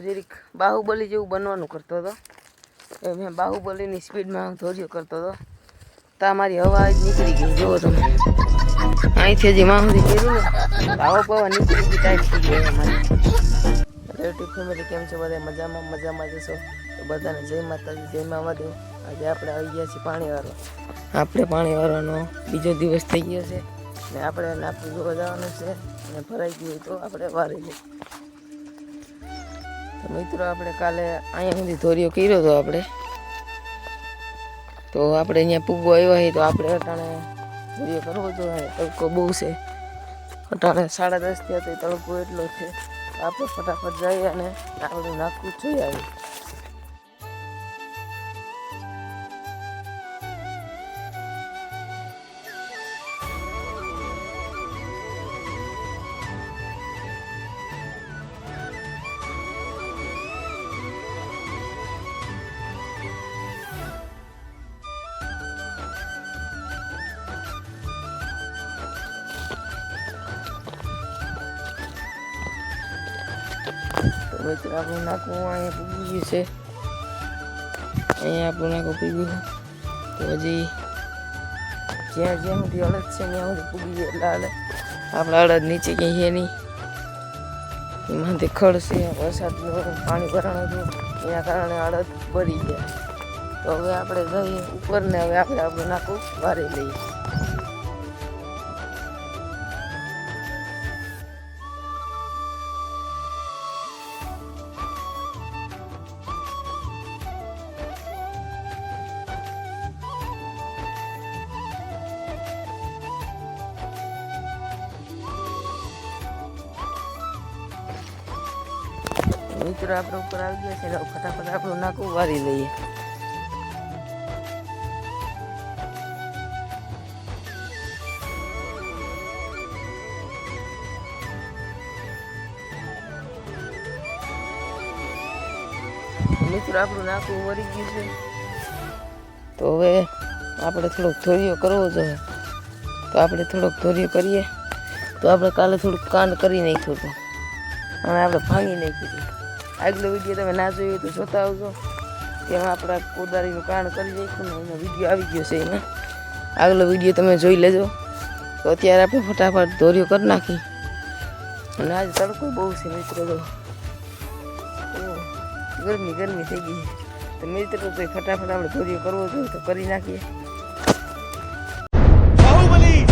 જરીક બાહુબલી જેવું બનવાનું કરતો હતો. એ મેં બાહુબલીની સ્પીડમાં ધોર્યો કરતો હતો. તા મારી હવા જ નીકળી ગઈ. જુઓ તમે. અહીંથી હજી માં સુધી કર્યું ને, આવો પવા નીકળી ગઈ, ટાઈટ થઈ ગયો અમારી યુટ્યુબ ફેમિલી કેમ છે બધા? મજામાં? મજામાં જશો તો બધાને જય માતાજી, જય મા મહાદેવ આજે આપણે આવી ગયા છીએ પાણી વાળવા આપણે પાણી વાળવાનો બીજો દિવસ થઈ ગયો છે. ને આપણે નાખું જોવા જવાનું છે. અને ભરાઈ ગયું તો આપણે વારી લઈએ. તો મિત્રો આપણે કાલે અહીંયા સુધી ધોરીઓ કર્યો હતો આપણે. તો આપણે અહીંયા પૂગો આવ્યા હોય તો આપણે અટાણે ધોરીઓ કરવો જોઈએ તડકો બહુ છે. અટાણે સાડા દસ થયા તો તડકો એટલો છે. આપણે ફટાફટ જઈએ અને આપણે નાખવું જોઈ આવીએ તો આપણું નાકું અહીંયા પૂગી ગયું છે, અહીંયા આપણું નાકું પૂગ્યું તો હજી જ્યાં જ્યાં સુધી અડદ છે, ત્યાં સુધી પૂગી ગયું એટલે હાલે. આપણે અડદ નીચે ક્યાંય છે નહીં. એમાંથી ખડ છે, વરસાદનું પાણી ભરાણું હતું, એના કારણે અડદ ભરી ગયા. તો હવે આપણે જઈએ ઉપરને, હવે આપણે આપણું નાકું વારી લઈએ. મિત્રો આપણે ઉપર આવી ગયા છે ફટાફટ આપણું નાકું વારી લઈએ. મિત્રો આપણું નાકું વળી ગયું છે. તો હવે આપણે થોડોક ધોરિયો કરવો જોઈએ તો આપણે થોડોક ધોરિયો કરીએ. તો આપણે કાલે થોડુંક કાન કરી નાખ્યું હતું. અને આપણે ભાંગી નાખ્યું હતું. આગલો વીડિયો તમે ના જોયો તો જોતા આવજો. તેમાં આપણા કોદારીનું કાણ કરી દઈશું ને એનો વીડિયો આવી ગયો છે એમાં. આગલો વીડિયો તમે જોઈ લેજો. તો અત્યારે આપણે ફટાફટ દોરીઓ કરી નાખી. અને આજ તડકો બહુ છે મિત્રો તો ગરમી ગરમી થઈ ગઈ તો મિત્રો તો ફટાફટ આપણે દોરીઓ કરવો જોઈએ તો કરી નાખીએ. બાહુબલી.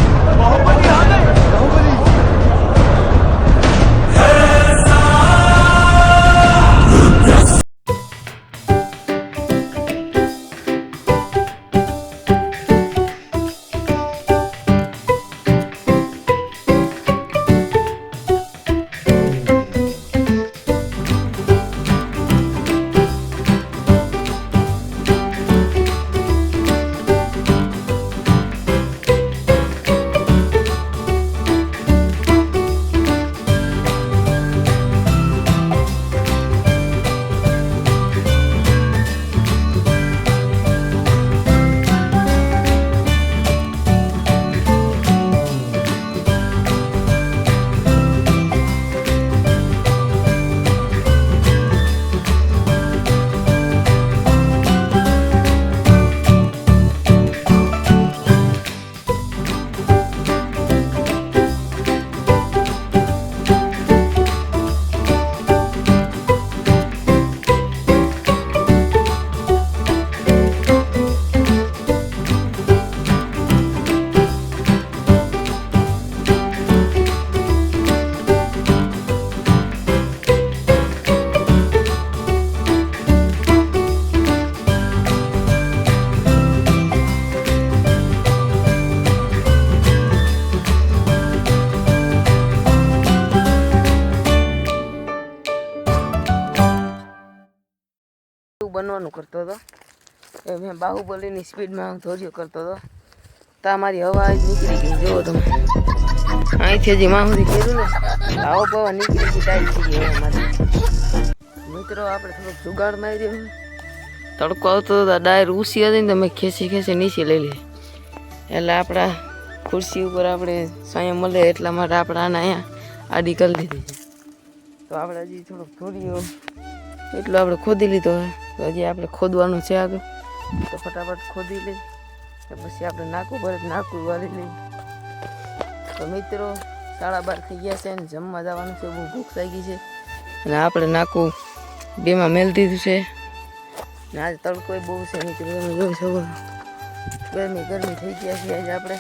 બનવાનું કરતો હતો. એ મેં બાહુબલીની સ્પીડમાં ધોર્યો કરતો હતો. તા મારી હવા જ નીકળી ગઈ. જુઓ તમે. અહીંથી હજી માં સુધી કર્યું ને આવો પવા નીકળી ગઈ, ટાઈટ થઈ ગઈ મારી. મિત્રો, આપણે થોડોક જુગાડ માર્યો તડકો આવતો હતો ડાયર ઊસી હતી ને તમે ખેંચી ખેંચી નીચે લઈ લે એટલે આપણા ખુરશી ઉપર આપણે સાયા મળે એટલા માટે આપણે આને અહીંયા આડી કરી દીધી તો આપણે હજી થોડોક ધોર્યો. એટલું આપણે ખોદી લીધો હજી આપણે ખોદવાનું છે આગળ. તો ફટાફટ ખોદી લઈ. પછી આપણે નાકું ભરે નાકું વાળી લઈ. તો મિત્રો, સાડા બાર થઈ ગયા છે અને જમવા જવાનું છે. બહુ ભૂખ લાગી છે. અને આપણે નાકું બેમાં મેલ દીધું છે. ને આજે તડકો બહુ છે મિત્રો. તમે જોઈ શકો ગરમી ગરમી થઈ ગયા છે આજે આપણે.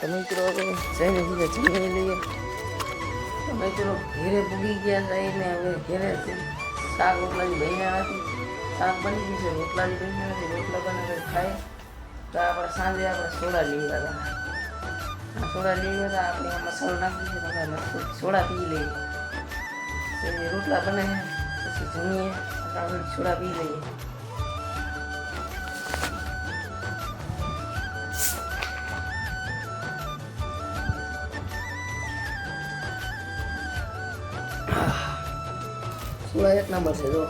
તો મિત્રો, હવે જઈને સીધા જમી લઈએ. મિત્રો, ઘેરે ભૂગી ગયા છે. ને હવે ઘેરે શાક રોટલાની બન્યા હતી શાક બની ગયું છે, રોટલાની બન્યા હતી રોટલા બનાવે ખાય. તો આપણે સાંજે આપણે સોડા ગયા હતા. સોડા ગયા હતા, આપણે મસાલો નાખી છે સોડા પી લઈએ. રોટલા બનાવીએ, પછી જમીએ, આપણે સોડા પી લઈએ. સોડા એક નંબર છે, જો.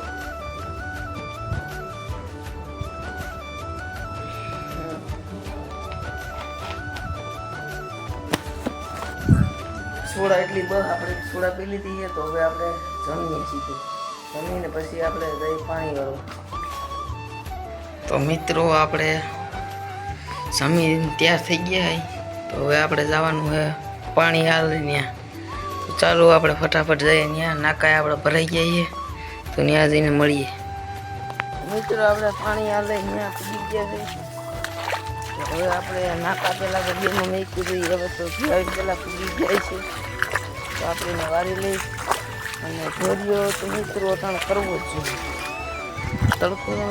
સોડા એટલી બસ આપણે સોડા પી લીધી તો હવે આપણે જમીએ છીએ. જમીને પછી આપણે દહીં પાણી વાળો. તો મિત્રો, આપણે જમી તૈયાર થઈ ગયા તો હવે આપણે જવાનું છે પાણી હાલ ત્યાં ચાલો આપણે ફટાફટ જઈએ ત્યાં નાકાય આપણે ભરાઈ છીએ. તો ત્યાં જઈને મળીએ. મિત્રો, આપણે પાણી હાલે ત્યાં પડી ગયા છે. હવે આપણે નાકા પહેલાં તો બેમાં મેકું જોઈએ હવે તો આવી પહેલાં પૂગી જાય છે. તો આપણે વારી લઈ અને ઢોરિયો તો મિત્રો અટાણ કરવો જ જોઈએ. તડકો ને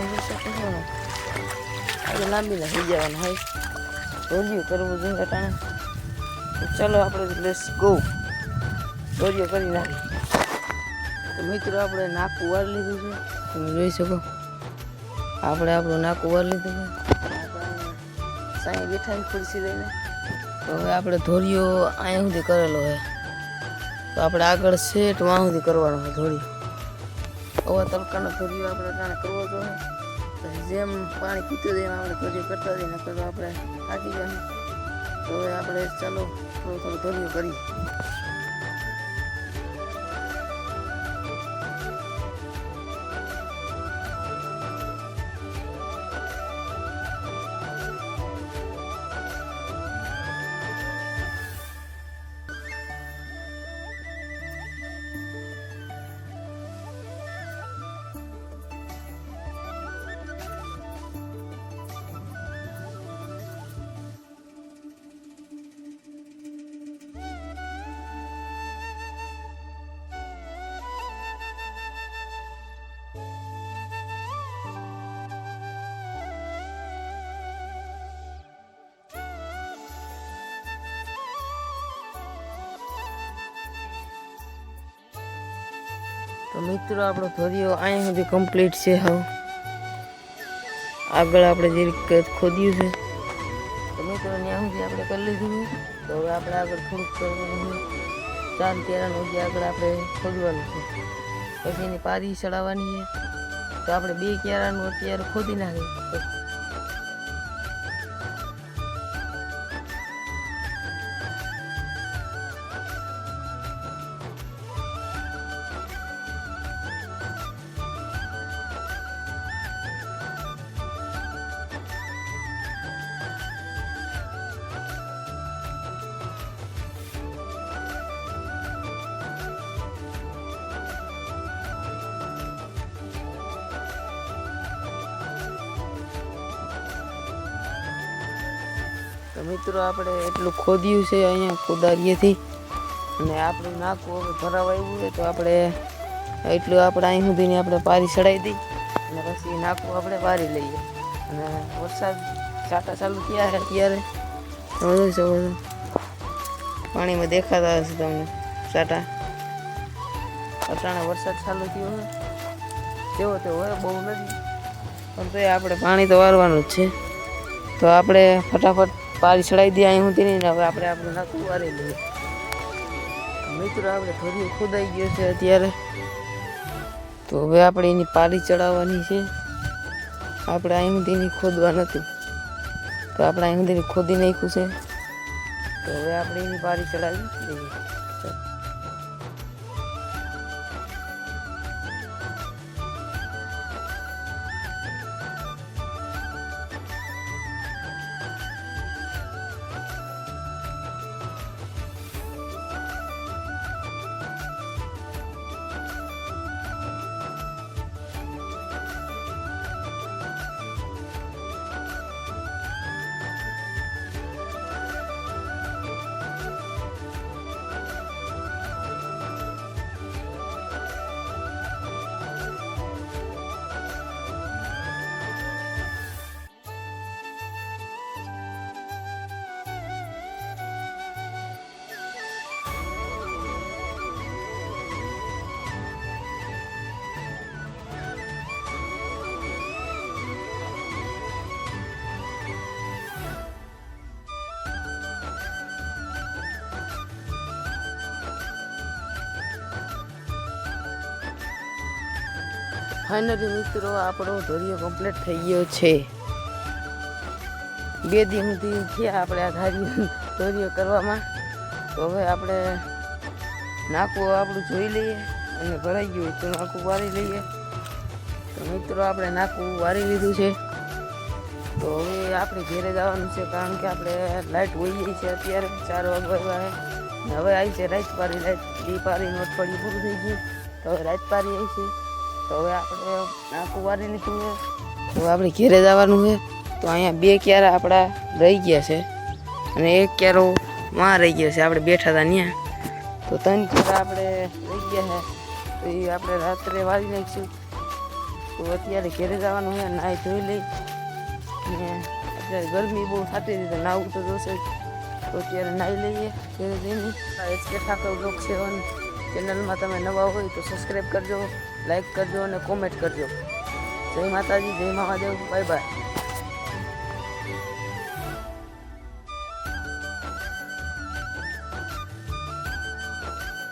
આજે લાંબી થઈ જવાનું હોય. ધોર્યું કરવું જોઈએ અટાણે. ચાલો આપણે લેસ ગો ધોર્યો કરી નાખી તો મિત્રો આપણે નાકું વાર લીધું છે. તમે જોઈ શકો. આપણે આપણું નાકું વાર લીધું છે. સાંઈ બેઠા છે ખુરશી લઈને. તો હવે આપણે ધોરીઓ અહીંયા સુધી કરેલો છે. તો આપણે આગળ સેટ વાં સુધી કરવાનો છે ધોરીઓ હવે તડકાનો ધોરીઓ આપણે કારણે કરવો જોઈએ. પછી જેમ પાણી પીતું જાય એમ આપણે ધોરીઓ કરતા જઈએ નકર તો આપણે થાકી જાય તો હવે આપણે ચાલો થોડું થોડું ધોરીઓ કરીએ. મિત્રો, આપણો ધોરીઓ અહીંયા સુધી કમ્પ્લીટ છે હવે. આગળ આપણે જે રીતે ખોદ્યું છે. તો મિત્રો, ત્યાં સુધી આપણે કરી લીધું. તો હવે આપણે આગળ થોડુંક કરવાનું છે. ચાર કેરાનું જે આગળ આપણે ખોદવાનું છે. પછી એની પારી ચડાવવાની છે. તો આપણે બે કેરાનું અત્યારે ખોદી નાખીએ. મિત્રો, આપણે એટલું ખોદ્યું છે અહીંયા કોદારીએથી અને આપણું નાખવું હવે આવ્યું હોય તો આપણે એટલું આપણે અહીં સુધીની આપણે પારી ચડાવી દઈ. અને પછી નાખવું આપણે વારી લઈએ. અને વરસાદ સાટા ચાલુ થયા છે ત્યારે તમે જોઈ શકો છો પાણીમાં દેખાતા હશે તમને છાંટા અટાણે વરસાદ ચાલુ થયો હોય તેવો તે હોય, બહુ નથી. પણ તો આપણે પાણી તો વારવાનું જ છે. તો આપણે ફટાફટ પારી ચડાવી દે, અહીં સુધી નહીં હવે આપણે આપણું નાખું વારી લઈએ. મિત્રો, આપણે થોડી ખોદાઈ ગયો છે અત્યારે. તો હવે આપણે એની પારી ચડાવવાની છે. આપણે અહીં સુધીની ખોદવા નથી. તો આપણે અહીં સુધીની ખોદી નાખ્યું છે. તો હવે આપણે એની પારી ચડાવી દઈએ ફાઇનલી મિત્રો, આપણો ધોરિયો કમ્પ્લીટ થઈ ગયો છે. બે દી સુધી થયા આપણે આ ધારી ધોરિયો કરવામાં. તો હવે આપણે નાકું આપણું જોઈ લઈએ અને ભરાઈ ગયું તો નાકું વારી લઈએ. તો મિત્રો, આપણે નાકું વારી લીધું છે. તો હવે આપણે ઘેરે જવાનું છે કારણ કે આપણે લાઇટ હોઈ ગઈ છે અત્યારે, ચાર ને હવે આવી છે રાત પારી લાઇટ દી નોટ પડી પૂરું થઈ ગયું. તો હવે રાત પારી આવી છે. તો હવે આપણે નાકું વારી લીધું છે. હવે આપણે ઘેરે જવાનું છે. તો અહીંયા બે ક્યારા આપણા રહી ગયા છે. અને એક ક્યારો માં રહી ગયો છે. આપણે બેઠા હતા ત્યાં તો ત્રણ ક્યારા આપણે રહી ગયા છે. તો એ આપણે રાત્રે વારી નાખીશું. તો અત્યારે ઘેરે જવાનું છે. નાહી ધોઈ લઈ. ને અત્યારે ગરમી બહુ થતી હતી તો નાવું તો જોશે જ. તો અત્યારે નાહી લઈએ ઘેરે જઈને. એચકે ઠાકર બ્લોક સેવન ચેનલમાં તમે નવા હોય તો સબસ્ક્રાઈબ કરજો લાઈક કરજો અને કોમેન્ટ કરજો. જય માતાજી, જય મહાદેવ, બાય બાય.